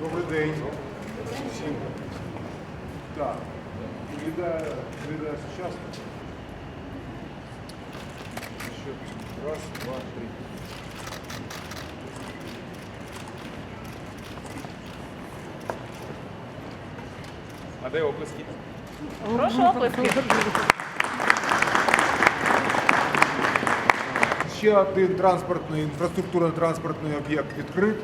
Добрий день. Всім. Так. Виглядає, виглядає сучасно. Ще раз, два, три. А де оплески? Прошу оплески. Ще один транспортний, інфраструктурно-транспортний об'єкт відкрит.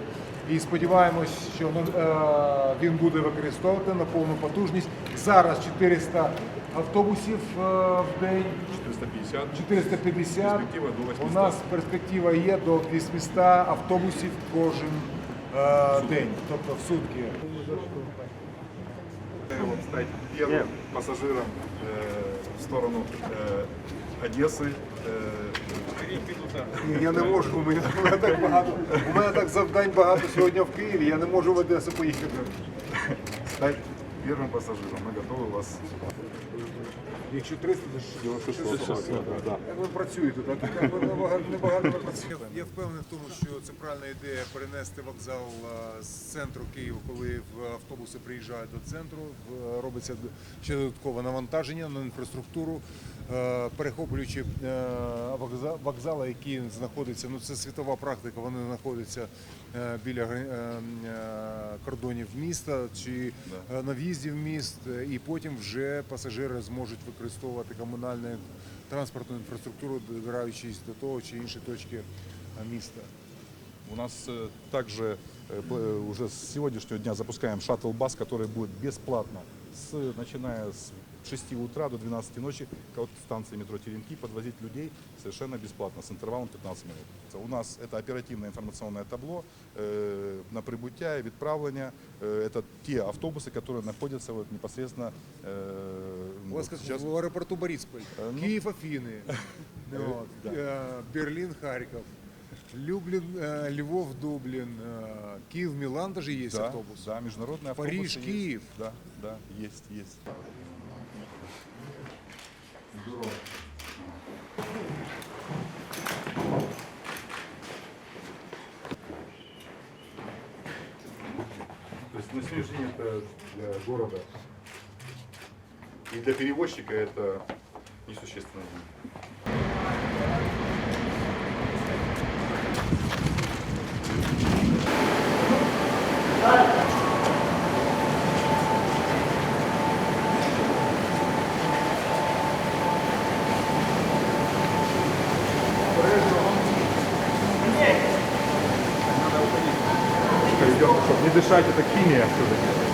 І сподіваємось, що ну, е, він буде використовувати на повну потужність. Зараз 400 автобусів е, в день, 450. 450. Перспектива до 800. У нас перспектива є до 800 автобусів кожен е, день, тобто в сутки. Вот стать первым пассажиром э, в сторону э, Одессы. Ні, Я не можу, у мене, у мене так багато. У мене так завдань багато сьогодні в Києві. Я не можу в Одесу поїхати. Стать первым пассажиром. Мы готовы вас Якщо 300, то 600. Як ви працюєте, так? Так, ви небагато, небагато ви працюєте. Я впевнений в тому, що це правильна ідея перенести вокзал а, з центру Києва, коли в автобуси приїжджають до центру, в- робиться д- ще додаткове навантаження на інфраструктуру, е, перехоплюючи е, вокза- вокзали, які знаходяться, ну це світова практика, вони знаходяться е, біля гра- е, е, кордонів міста чи е, на в'їзді в міст, е, і потім вже пасажири зможуть використовувати комунальну транспортну інфраструктуру, добираючись до того чи іншої точки е, міста. У нас э, также э, п- э, уже с сегодняшнего дня запускаем шаттл-бас, который будет бесплатно, с, начиная с 6 утра до 12 ночи от станции метро Теремки подвозить людей совершенно бесплатно с интервалом 15 минут. У нас это оперативное информационное табло э, на прибуття и відправлення. Э, это те автобусы, которые находятся вот непосредственно э, У вас вот как сейчас. в аэропорту Борисполь, Э, ну- Киев, Афины, вот, да. э, Берлин, Харьков, Люблин, э, Львов, Дублин, э, Киев, Милан даже есть Да, автобус. да, международные автобусы Париж, есть. Киев. Да, да, есть, есть. День это для города и для перевозчика это несущественно. Не дышать, это химия все-таки.